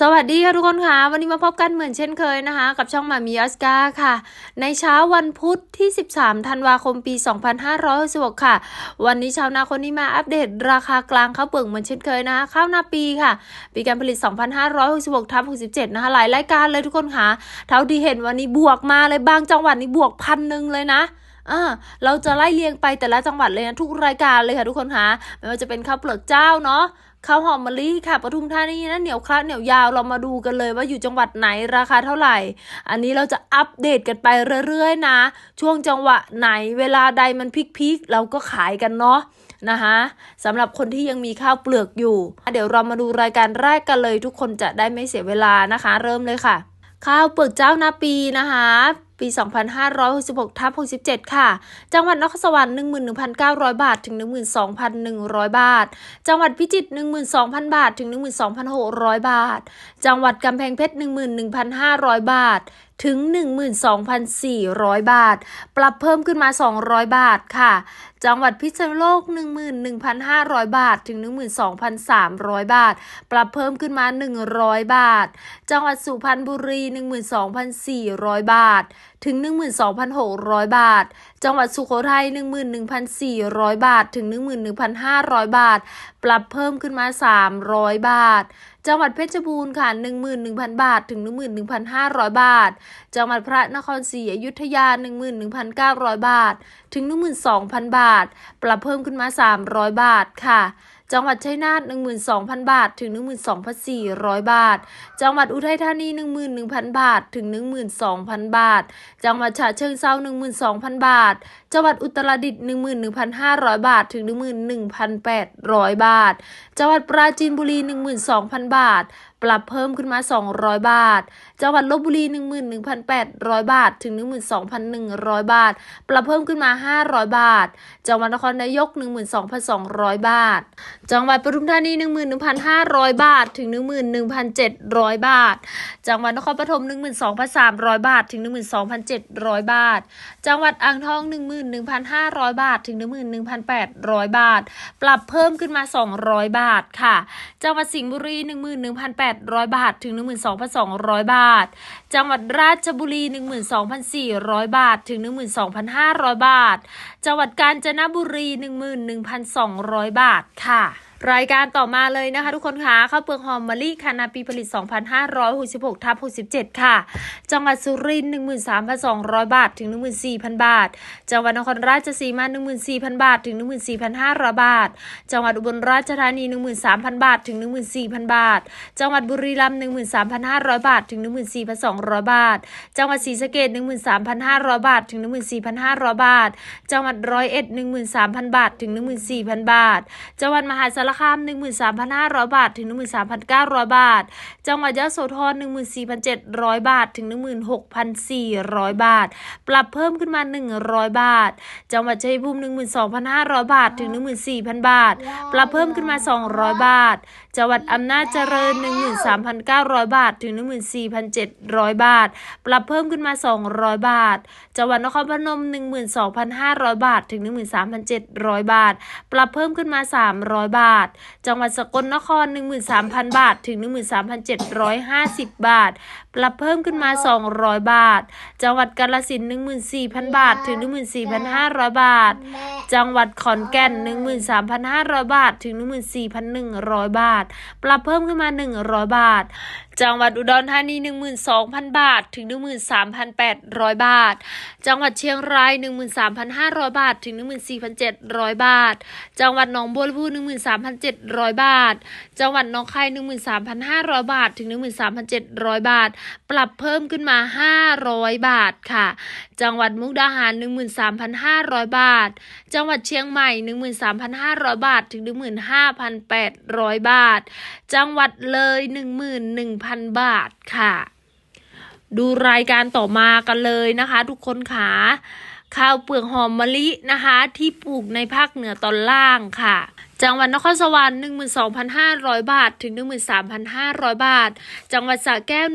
สวัสดีค่ะทุกคนค่ะ วันนี้มาพบกันเหมือนเช่นเคยนะคะ กับช่องมามีออสการ์ค่ะ ในเช้าวันพุธที่ 13 ธันวาคมปี 2566 ค่ะ วันนี้ชาวนาคนนี้มาอัปเดตราคากลางข้าวเปลือกเหมือนเช่นเคยนะคะข้าวนาปีค่ะ ปีการผลิต 2566ทับ67 นะคะ หลายรายการเลยทุกคนค่ะ เท่าที่เห็นวันนี้บวกมาเลยบางจังหวัดนี่บวกพันหนึ่งเลยนะอ่าเราจะไล่เรียงไปแต่ละจังหวัดเลยนะทุกรายการเลยค่ะทุกคนค่ะไม่ว่าจะเป็นข้าวเปลือกเจ้าเนาะ ข้าวหอมมะลิค่ะปทุมธานีนะเหนียวคละเหนียวยาวเรามาดูกันเลยว่าอยู่จังหวัดไหนราคาเท่าไหร่ อันนี้เราจะอัปเดตกันไปเรื่อยๆนะ ช่วงจังหวะไหนเวลาใดมันพีคๆเราก็ขายกันเนาะนะคะสำหรับคนที่ยังมีข้าวเปลือกอยู่ เดี๋ยวเรามาดูรายการแรกกันเลย ทุกคนจะได้ไม่เสียเวลานะคะ เริ่มเลยค่ะ ข้าวเปลือกเจ้านาปีนะคะ ปี 2566ทับ67 ค่ะ จังหวัดนครสวรรค์ 11,900 บาท ถึง 12,100 บาท จังหวัดพิจิตร 12,000 บาท ถึง 12,600 บาท จังหวัดกำแพงเพชร 11,500 บาทถึง 12,400 บาท ปรับเพิ่มขึ้นมา 200 บาทค่ะ จังหวัดพิษณุโลก 11,500 บาท ถึง 12,300 บาท ปรับเพิ่มขึ้นมา 100 บาท จังหวัดสุพรรณบุรี 12,400 บาท ถึง 12,600 บาท จังหวัดสุโขทัย 11,400 บาท ถึง 11,500 บาท ปรับเพิ่มขึ้นมา 300 บาท จังหวัดเพชรบูรณ์ค่ะ 11,000 บาท ถึง 11,500 บาท จังหวัดพระนครศรีอยุธยา 11,900 บาท ถึง 12,000 บาท ปรับเพิ่มขึ้นมา 300 บาทค่ะ จังหวัดชัยนาท12,000 บาท ถึง 12,400 บาท จังหวัดอุทัยธานี 11,000 บาท ถึง 12,000 บาท จังหวัดฉะเชิงเทรา12,000 บาท จังหวัดอุตรดิตถ์11,500 บาท ถึง 11,800 บาท จังหวัดปราจีนบุรี 12,000 บาท ปรับเพิ่มขึ้นมา 200 บาท จังหวัดลบบุรี 11,800 บาท ถึง 12,100 บาท ปรับเพิ่มขึ้นมา 500 บาท จังหวัดนครนายก 12,200 บาท จังหวัดปทุมธานี 11,500 บาท ถึง 11,700 บาท จังหวัดนครปฐม 12,300 บาท ถึง 12,700 บาท จังหวัดอ่างทอง 11,500 บาท ถึง 11,800 บาท ปรับเพิ่มขึ้นมา 200 บาทค่ะ จังหวัดสิงห์บุรี 11,800 100 บาท ถึง 12,200 บาท จังหวัดราชบุรี 12,400 บาท ถึง 12,500 บาท จังหวัดกาญจนบุรี 11,200 บาทค่ะ รายการต่อมาเลยนะคะ ทุกคนคะข้าวเปลือกหอมมะลิค่ะนาปีผลิต 2,566ทับ67 ค่ะ จังหวัดสุรินทร์13,200 บาท ถึง 14,000 บาท จังหวัดนครราชสีมา 14,000 บาท ถึง 14,500 บาท จังหวัดอุบลราชธานี 13,000 บาท ถึง 14,000 บาท จังหวัดบุรีรัมย์13,500 บาท ถึง 14,200 บาท จังหวัดศรีสะเกษ13,500 บาท ถึง 14,500 บาท จังหวัดร้อยเอ็ด13,000 บาท ถึง 14,000 บาท จังหวัดมหาสารคา 13,500 บาท ถึง 13,900 บาท จังหวัดยะโสธร 14,700 บาท ถึง 16,400 บาท ปรับเพิ่มขึ้นมา 100 บาท จังหวัดชัยภูมิ 12,500 บาท ถึง 14,000 บาท ปรับเพิ่มขึ้นมา 200 บาท จังหวัดอำนาจเจริญ 13,900 บาท ถึง 14,700 บาท ปรับเพิ่มขึ้นมา 200 บาท จังหวัดนครพนม 12,500 บาท ถึง 13,700 บาท ปรับเพิ่มขึ้นมา 300 บาทท จังหวัดสกลนคร 13,000 บาท ถึง 13,750 บาท ปรับเพิ่มขึ้นมา 200 บาท จังหวัดกาลสิน14,000 บาท ถึง 14,500 บาท จังหวัดขอนแก่น 13,500 บาท ถึง 14,100 บาท ปรับเพิ่มขึ้นมา 100 บาท จังหวัดอุดรธานี 12,000 บาท ถึง 13,800 บาท จังหวัดเชียงราย 13,500 บาท ถึง 14,700 บาท จังหวัดหนองบัวลำพู 13,700 บาท จังหวัดหนองคาย 13,500 บาท ถึง 13,700 บาท ปรับเพิ่มขึ้นมา 500 บาทค่ะ จังหวัดมุกดาหาร 13,500 บาท จังหวัดเชียงใหม่ 13,500 บาท ถึง 15,800 บาท จังหวัดเลย 11,000บาทค่ะ ดูรายการต่อมากันเลยนะคะ ทุกคนค่ะข้าวเปลือกหอมมะลินะคะ ที่ปลูกในภาคเหนือตอนล่างค่ะจังหวัดนครสวรรค์12,500 บาท ถึง 13,500 บาท จังหวัดสระแก้ว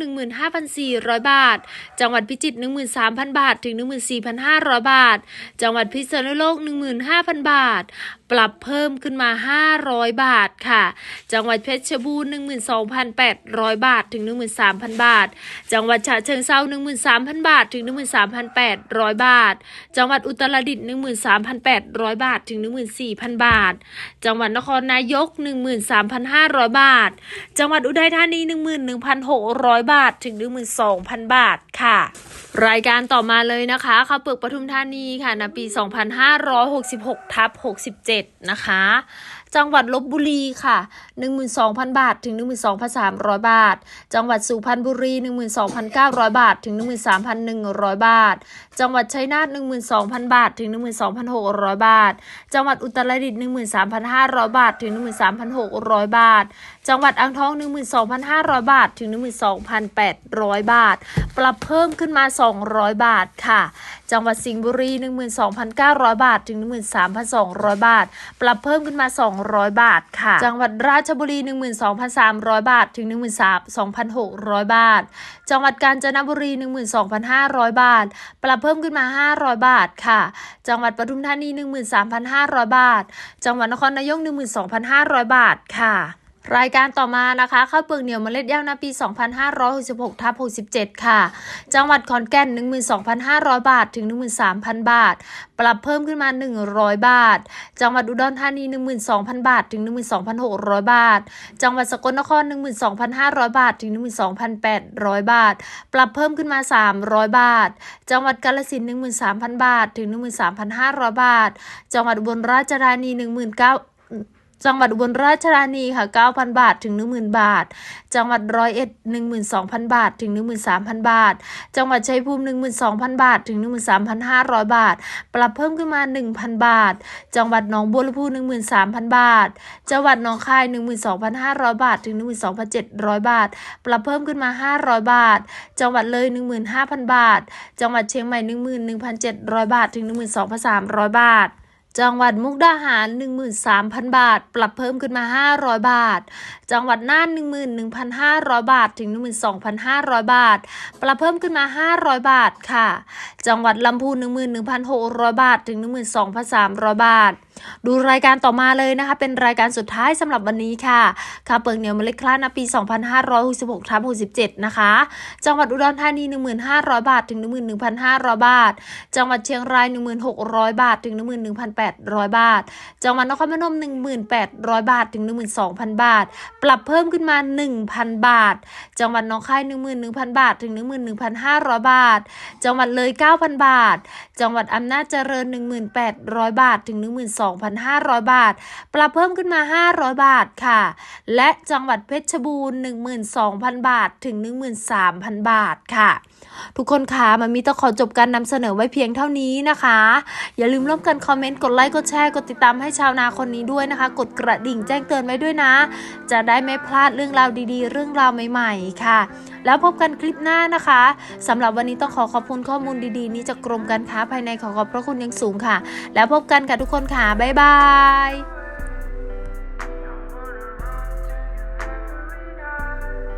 15,400 บาท จังหวัดพิจิตร13,000 บาท ถึง 14,500 บาท จังหวัดพิษณุโลก 15,000 บาท ปรับเพิ่มขึ้นมา 500 บาทค่ะ จังหวัดเพชรบูรณ์12,800 บาทถึง 13,000 บาท จังหวัดฉะเชิงเทรา13,000 บาทถึง 13,800 บาท จังหวัดอุตรดิตถ์13,800 บาทถึง 14,000 บาท จังหวัดนครนายก 13,500 บาท จังหวัดอุทัยธานี 11,600 บาทถึง 12,000 บาทค่ะ รายการต่อมาเลยนะคะข้าวเปลือกปทุมธานีค่ะในปี 2566ทับ67 นะคะ จังหวัดลบบุรีค่ะ 12,000 บาท ถึง 12,300 บาท จังหวัดสุพรรณบุรี 12,900 บาท ถึง 13,100 บาท จังหวัดชัยนาท12,000 บาท ถึง 12,600 บาท จังหวัดอุตรดิตถ์13,500 บาท ถึง 13,600 บาท จังหวัดอ่างทอง 12,500 บาท ถึง 12,800 บาท ปรับเพิ่มขึ้นมา 200 บาทค่ะ จังหวัดสิงห์บุรี 12,900 บาท ถึง 13,200 บาท ปรับเพิ่มขึ้นมา 200 บาทค่ะ จังหวัดราชบุรี 12,300 บาท ถึง13,600 บาท จังหวัดกาญจนบุรี 12,500 บาท ปรับเพิ่มขึ้นมา 500 บาทค่ะ จังหวัดปทุมธานี 13,500 บาท จังหวัดนครนายก 12,500 บาทค่ะ รายการต่อมานะคะข้าวเปลือกเหนียวเมล็ดย่างนาปี 2566ทับ67 ค่ะ จังหวัดขอนแก่น 12,500 บาทถึง 13,000 บาท ปรับเพิ่มขึ้นมา 100 บาท จังหวัดอุดรธานี 12,000 บาทถึง 12,600 บาท จังหวัดสกลนคร 12,500 บาทถึง 12,800 บาท ปรับเพิ่มขึ้นมา 300 บาท จังหวัดกาฬสินธุ์13,000 บาทถึง 13,500 บาท จังหวัดอุบลราชธานี 19,000 จังหวัดอุบลราชธานีค่ะ 9,000 บาทถึง 10,000 บาท จังหวัดร้อยเอ็ด12,000 บาทถึง 13,000 บาท จังหวัดชัยภูมิ 12,000 บาทถึง 13,500 บาท ปรับเพิ่มขึ้นมา 1,000 บาท จังหวัดหนองบัวลำพู 13,000 บาท จังหวัดหนองคาย 12,500 บาทถึง 12,700 บาท ปรับเพิ่มขึ้นมา 500 บาท จังหวัดเลย 15,000 บาท จังหวัดเชียงใหม่ 11,700 บาทถึง 12,300 บาท จังหวัดมุกดาหาร 13,000 บาท ปรับเพิ่มขึ้นมา 500 บาท จังหวัดน่าน 11,500 บาท ถึง 12,500 บาท ปรับเพิ่มขึ้นมา 500 บาทค่ะ จังหวัดลำพูน 11,600 บาท ถึง 12,300 บาท ดูรายการต่อมาเลยนะคะ เป็นรายการสุดท้ายสำหรับวันนี้ค่ะค่าเปลือกเหนียวเมล็ดคลาดนปี 2566ทับ67 นะคะ จังหวัดอุดรธานี 1500 บาท ถึง 11,500 บาท จังหวัดเชียงราย 1600 บาท ถึง 11,800 บาท จังหวัดนครพนม 1,800 บาท ถึง 12,000 บาท ปรับเพิ่มขึ้นมา 1,000 บาท จังหวัดหนองคาย 11,000 บาท ถึง 11,500 บาท จังหวัดเลย 9,000 บาท จังหวัดอำนาจเจริญ 1,800 บาท ถึง 12, 2,500 บาท ปรับเพิ่มขึ้นมา 500 บาทค่ะ และจังหวัดเพชรบูรณ์ 12,000 บาทถึง 13,000 บาทค่ะ ทุกคนคะมันมีต้องขอจบการนำเสนอไว้เพียงเท่านี้นะคะ อย่าลืมร่วมกันคอมเมนต์ กดไลค์ กดแชร์ กดติดตามให้ชาวนาคนนี้ด้วยนะคะ กดกระดิ่งแจ้งเตือนไว้ด้วยนะ จะได้ไม่พลาดเรื่องราวดีๆ เรื่องราวใหม่ ๆ ค่ะแล้วพบกันคลิปหน้านะคะสำหรับวันนี้ต้องขอขอบคุณข้อมูลดีๆ นี้จากกรมการค้าภายในขอขอบพระคุณอยังสูงค่ะ แล้วพบกันค่ะทุกคนค่ะบ๊ายบาย